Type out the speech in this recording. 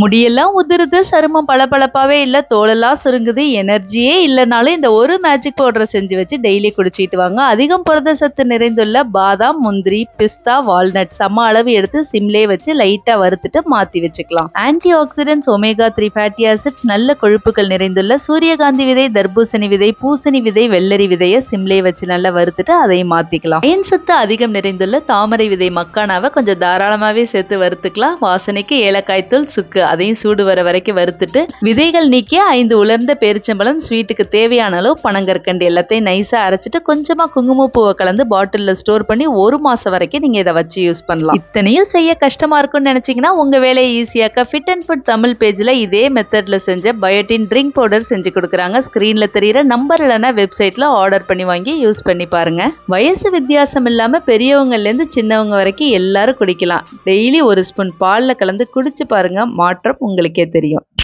முடியெல்லாம் உதிருது சருமம் பளபளப்பாவே இல்ல தோலெல்லாம் சுருங்குது எனர்ஜியே இல்லைனாலும் இந்த ஒரு மேஜிக் பவுடரை செஞ்சு வச்சு டெய்லி குடிச்சிட்டு வாங்க. அதிகம் புரத சத்து நிறைந்துள்ள பாதாம் முந்திரி பிஸ்தா வால்நட் சம அளவு எடுத்து சிம்லே வச்சு லைட்டா வறுத்துட்டு மாத்தி வச்சுக்கலாம். Antioxidants omega three fatty acids நல்ல கொழுப்புகள் நிறைந்துள்ள சூரியகாந்தி விதை தர்பூசணி விதை பூசணி விதை வெள்ளரி விதையை சிம்லே வச்சு நல்லா வறுத்துட்டு அதையும் மாத்திக்கலாம். அயன் சத்து அதிகம் நிறைந்துள்ள தாமரை விதை மக்கானாவை கொஞ்சம் தாராளமாவே சேர்த்து வறுத்துக்கலாம். வாசனைக்கு ஏலக்காய் தூள் சுக்கு அதையும் சூடு வர வரைக்கும் வறுத்துட்டு விதைகள் நீக்கி ஐந்து உலர்ந்த பேரிச்சம்பழம் ஸ்வீட்டுக்கு தேவையான அளவு பனங்கற்கண்டு எல்லாத்தையும் நைஸா அரைச்சிட்டு கொஞ்சமா குங்குமப்பூவை கலந்து பாட்டில்ல ஸ்டோர் பண்ணி ஒரு மாசம் வரைக்கும் நீங்க இதை வச்சு யூஸ் பண்ணலாம். இத்தனையும் செய்ய கஷ்டமா இருக்கும்னு நினைச்சீங்கன்னா உங்க வேலையை ஈஸியாக்க ஃபிட் அண்ட் ஃபுட் தமிழ் பேஜ்ல இதே மெத்தட்ல செஞ்ச பயோட்டின் ட்ரிங்க் பவுடர் செஞ்சு கொடுக்குறாங்க. ஸ்கிரீன்ல தெரியிற நம்பர் இல்லைன்னா வெப்சைட்ல ஆர்டர் பண்ணி வாங்கி யூஸ் பண்ணி பாருங்க. வயசு வித்தியாசம் இல்லாம பெரியவங்கல இருந்து சின்னவங்க வரைக்கும் எல்லாரும் குடிக்கலாம். டெய்லி ஒரு ஸ்பூன் பால்ல கலந்து குடிச்சு பாருங்க. மாற்றம் உங்களுக்கே தெரியும்.